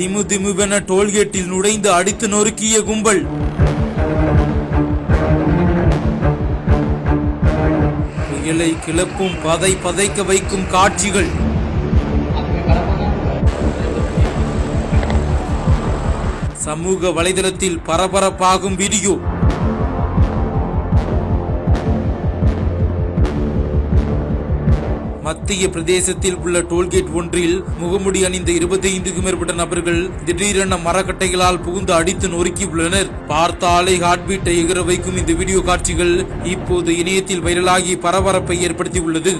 திமு திமுவென டோல்கேட்டில் நுழைந்து அடித்து நொறுக்கிய கும்பல். புயலை கிளப்பும் பதை பதைக்க வைக்கும் காட்சிகள். சமூக வலைதளத்தில் பரபரப்பாகும் வீடியோ. மத்திய பிரதேசத்தில் உள்ள டோல்கேட் ஒன்றில் முகமுடி அணிந்த இருபத்தைந்துக்கும் மேற்பட்ட நபர்கள் திடீரென மரக்கட்டைகளால் புகுந்து அடித்து நொறுக்கியுள்ளனர் பார்த்தாலே ஹார்ட்பீட்டை எகிற வைக்கும் இந்த வீடியோ காட்சிகள் இப்போது இணையத்தில் வைரலாகி பரபரப்பை ஏற்படுத்தி உள்ளது.